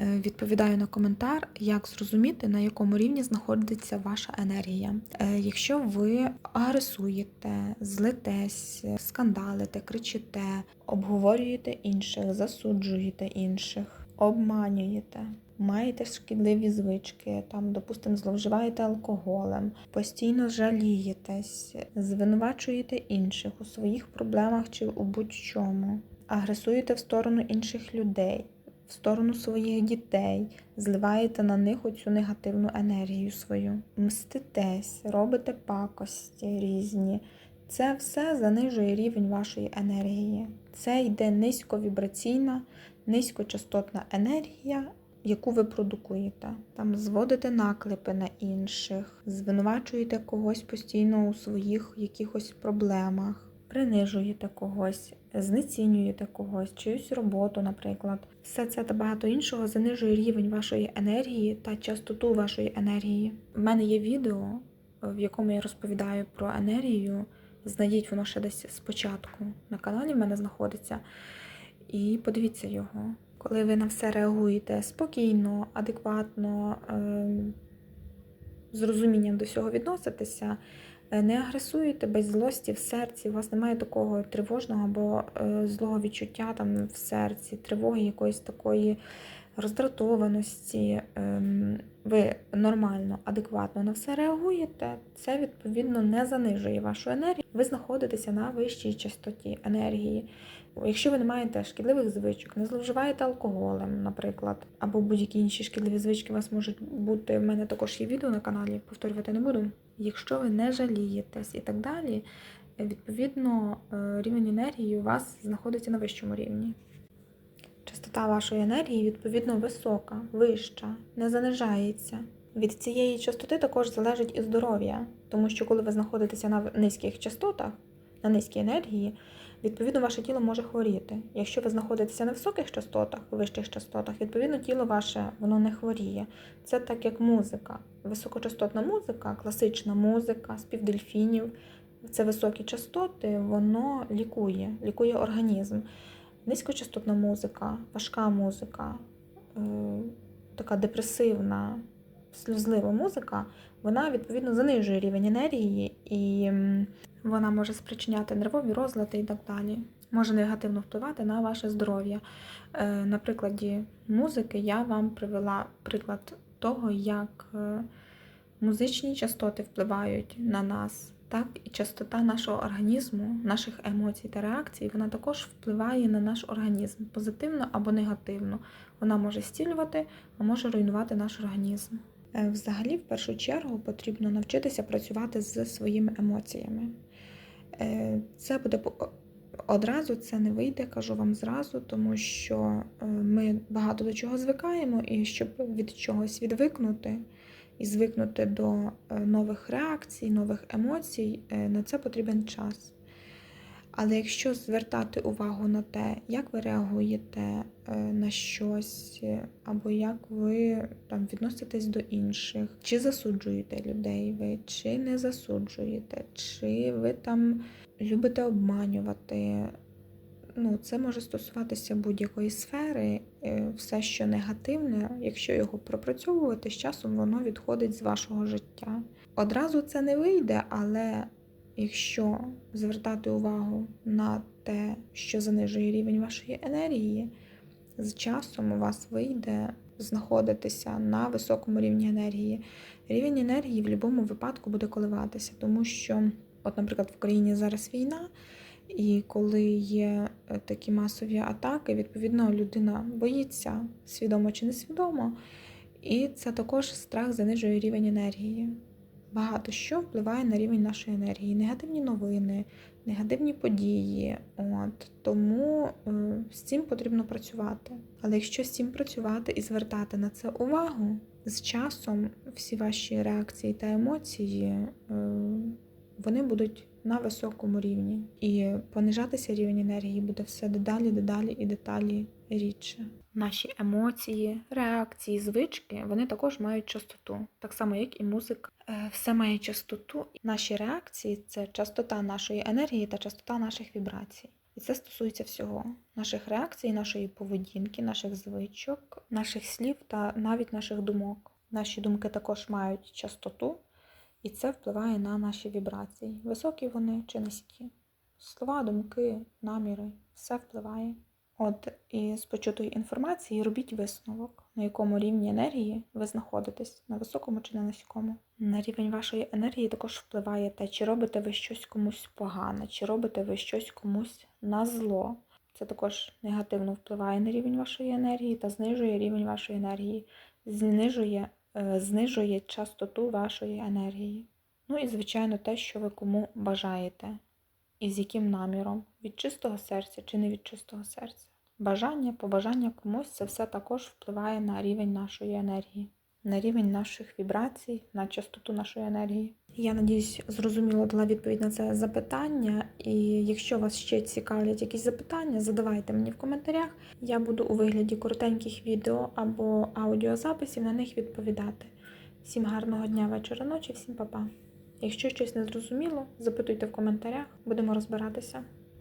Е, Відповідаю на коментар, як зрозуміти, на якому рівні знаходиться ваша енергія. Е, Якщо ви агресуєте, злитесь, скандалите, кричите, обговорюєте інших, засуджуєте інших, обманюєте. Маєте шкідливі звички, там, допустимо, зловживаєте алкоголем, постійно жалієтесь, звинувачуєте інших у своїх проблемах чи у будь-чому, агресуєте в сторону інших людей, в сторону своїх дітей, зливаєте на них оцю негативну енергію свою, мститесь, робите пакості різні. Це все занижує рівень вашої енергії. Це йде низьковібраційна, низькочастотна енергія, яку ви продукуєте. Там зводите наклепи на інших, звинувачуєте когось постійно у своїх якихось проблемах, принижуєте когось, знецінюєте когось, чиюсь роботу, наприклад. Все це та багато іншого занижує рівень вашої енергії та частоту вашої енергії. У мене є відео, в якому я розповідаю про енергію. Знайдіть воно ще десь спочатку на каналі в мене знаходиться. І подивіться його. Коли ви на все реагуєте спокійно, адекватно, е, з розумінням до всього відноситеся, не агресуєте без злості в серці, у вас немає такого тривожного або е, злого відчуття там в серці, тривоги якоїсь такої роздратованості, ем, ви нормально, адекватно на все реагуєте, це відповідно не занижує вашу енергію. Ви знаходитеся на вищій частоті енергії. Якщо ви не маєте шкідливих звичок, не зловживаєте алкоголем, наприклад, або будь-які інші шкідливі звички у вас можуть бути. в мене також є відео на каналі, повторювати не буду. Якщо ви не жалієтесь і так далі, відповідно е, рівень енергії у вас знаходиться на вищому рівні. Частота вашої енергії, відповідно, висока, вища, не занижається. Від цієї частоти також залежить і здоров'я, тому що коли ви знаходитеся на низьких частотах, на низькій енергії, відповідно, ваше тіло може хворіти. Якщо ви знаходитеся на високих частотах, вищих частотах, відповідно, тіло ваше воно не хворіє. Це так як музика. Високочастотна музика, класична музика, спів дельфінів, це високі частоти, воно лікує, лікує організм. Низькочастотна музика, важка музика, е, така депресивна, сльозлива музика, вона відповідно занижує рівень енергії і вона може спричиняти нервові розлади і так далі. Може негативно впливати на ваше здоров'я. Е, На прикладі музики я вам привела приклад того, як е, музичні частоти впливають на нас. Так, і частота нашого організму, наших емоцій та реакцій, вона також впливає на наш організм позитивно або негативно. Вона може зцілювати, а може руйнувати наш організм. Е, Взагалі, в першу чергу, потрібно навчитися працювати з своїми емоціями. Е, Це буде одразу, це не вийде, кажу вам зразу, тому що е, ми багато до чого звикаємо, і щоб від чогось відвикнути і звикнути до е, нових реакцій, нових емоцій, е, на це потрібен час. Але якщо звертати увагу на те, як ви реагуєте е, на щось, або як ви там відноситесь до інших, чи засуджуєте людей ви, чи не засуджуєте, чи ви там любите обманювати, ну, це може стосуватися будь-якої сфери, Е, все, що негативне, якщо його пропрацьовувати, з часом воно відходить з вашого життя. Одразу це не вийде, але якщо звертати увагу на те, що занижує рівень вашої енергії, з часом у вас вийде знаходитися на високому рівні енергії. Рівень енергії в будь-якому випадку буде коливатися, тому що, от, наприклад, в Україні зараз війна. І коли є е, такі масові атаки, відповідно, людина боїться, свідомо чи несвідомо, і це також страх занижує рівень енергії. Багато що впливає на рівень нашої енергії. Негативні новини, негативні події. От. Тому е, з цим потрібно працювати. Але якщо з цим працювати і звертати на це увагу, з часом всі ваші реакції та емоції е, вони будуть на високому рівні. І понижатися рівень енергії буде все дедалі, дедалі і деталі рідше. Наші емоції, реакції, звички вони також мають частоту, так само як і музика. Е, Все має частоту. Наші реакції це частота нашої енергії та частота наших вібрацій. І І це стосується всього: наших реакцій, нашої поведінки, наших звичок, наших слів та навіть наших думок. Наші думки також мають частоту, і це впливає на наші вібрації. Високі вони чи низькі. Слова, думки, наміри все впливає. От із почутої інформації робіть висновок, на якому рівні енергії ви знаходитесь, на високому чи на низькому. На рівень вашої енергії також впливає те, чи робите ви щось комусь погане, чи робите ви щось комусь на зло. Це також негативно впливає на рівень вашої енергії та знижує рівень вашої енергії, знижує, знижує частоту вашої енергії. Ну і, звичайно, те, що ви кому бажаєте, і з яким наміром, від чистого серця чи не від чистого серця. Бажання, побажання комусь це все також впливає на рівень нашої енергії, на рівень наших вібрацій, на частоту нашої енергії. Я надіюсь, зрозуміло дала відповідь на це запитання. І якщо вас ще цікавлять якісь запитання, задавайте мені в коментарях. Я буду у вигляді коротеньких відео або аудіозаписів на них відповідати. Всім гарного дня, вечора, ночі, всім па-па. Якщо щось не зрозуміло, запитуйте в коментарях, будемо розбиратися.